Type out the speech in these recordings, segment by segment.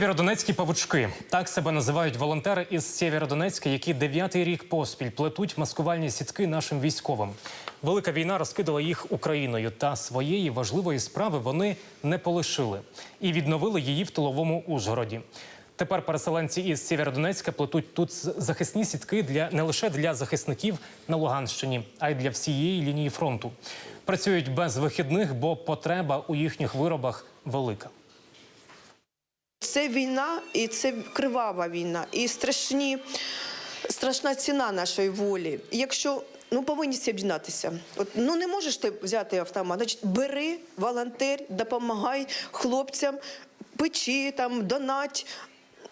Сєвєродонецькі павучки так себе називають волонтери із Сєвєродонецька, які дев'ятий рік поспіль плетуть маскувальні сітки нашим військовим. Велика війна розкидала їх Україною, та своєї важливої справи вони не полишили і відновили її в тиловому Ужгороді. Тепер переселенці із Сєвєродонецька плетуть тут захисні сітки для не лише для захисників на Луганщині, а й для всієї лінії фронту. Працюють без вихідних, бо потреба у їхніх виробах велика. Це війна, і це кривава війна, і страшні, страшна ціна нашої волі. Якщо ну повинні всі об'єднатися. От ну не можеш ти взяти автомат, значить бери, волонтер, допомагай хлопцям, печи там, донать.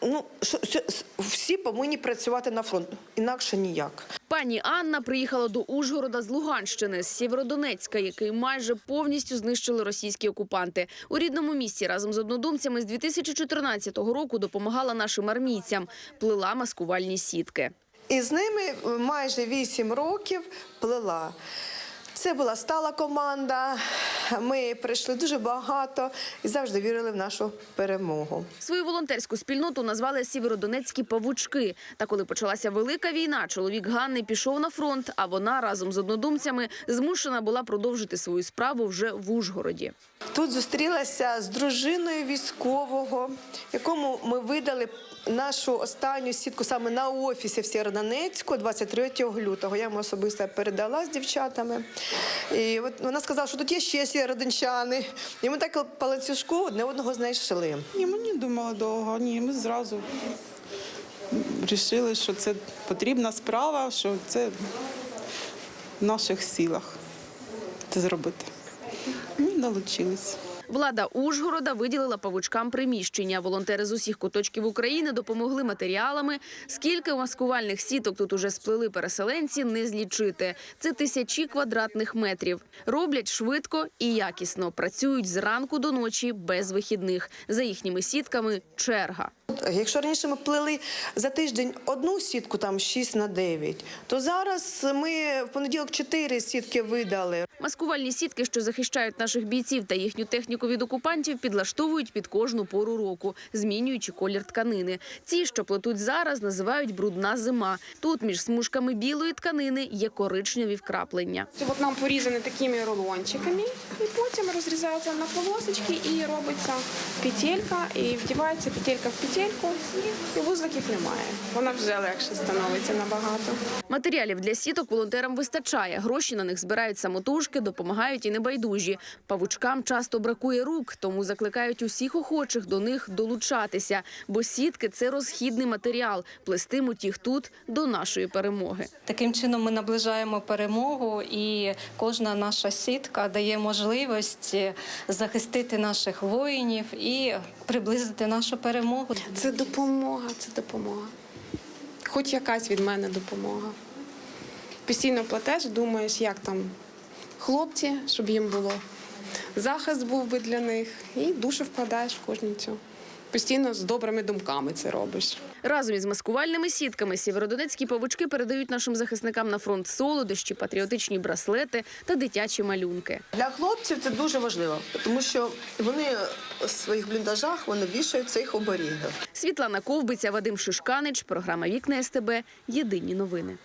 Ну що, всі повинні працювати на фронт, інакше ніяк. Пані Анна приїхала до Ужгорода з Луганщини, з Сєвєродонецька, який майже повністю знищили російські окупанти. У рідному місті разом з однодумцями з 2014 року допомагала нашим армійцям, плела маскувальні сітки. І з ними майже 8 років плела. Це була стала команда. Ми прийшли дуже багато і завжди вірили в нашу перемогу. Свою волонтерську спільноту назвали Сіверодонецькі павучки. Та коли почалася велика війна, чоловік Ганни пішов на фронт, а вона разом з однодумцями змушена була продовжити свою справу вже в Ужгороді. Тут зустрілася з дружиною військового, якому ми видали нашу останню сітку саме на офісі в Сєвєродонецьку 23 лютого. Я йому особисто передала з дівчатами. І от вона сказала, що тут є ще сєвєродончани. І ми так по ланцюжку одне одного знайшли. Ні, ми не думали довго. Ні, ми зразу вирішили, що це потрібна справа, що це в наших силах це зробити. Долучились. Влада Ужгорода виділила павучкам приміщення. Волонтери з усіх куточків України допомогли матеріалами. Скільки маскувальних сіток тут уже сплели переселенці, не злічити. Це тисячі квадратних метрів. Роблять швидко і якісно. Працюють зранку до ночі без вихідних. За їхніми сітками черга. Якщо раніше ми плели за тиждень одну сітку, там 6 на 9, то зараз ми в понеділок 4 сітки видали. Маскувальні сітки, що захищають наших бійців та їхню техніку від окупантів, підлаштовують під кожну пору року, змінюючи колір тканини. Ці, що плетуть зараз, називають брудна зима. Тут між смужками білої тканини є коричневі вкраплення. Це от нам порізані такими рулончиками, і потім розрізається на полосочки і робиться петелька, і вдівається петелька в петельку, і вузликів немає. Вона вже легше становиться набагато. Матеріалів для сіток волонтерам вистачає. Гроші на них збирають самотужки, допомагають і небайдужі. Павучкам часто бракує рук, тому закликають усіх охочих до них долучатися. Бо сітки це розхідний матеріал. Плестимуть їх тут до нашої перемоги. Таким чином ми наближаємо перемогу, і кожна наша сітка дає можливість захистити наших воїнів і приблизити нашу перемогу. Це допомога, це допомога. Хоч якась від мене допомога. Постійно платеш, думаєш, як там хлопці, щоб їм було. Захист був би для них, і душу вкладаєш в кожну цю. Постійно з добрими думками це робиш. Разом із маскувальними сітками сєвєродонецькі павучки передають нашим захисникам на фронт солодощі, патріотичні браслети та дитячі малюнки. Для хлопців це дуже важливо, тому що вони в своїх бліндажах вони вішають цих оберігів. Світлана Ковбиця, Вадим Шишканич, програма Вікна СТБ. Єдині новини.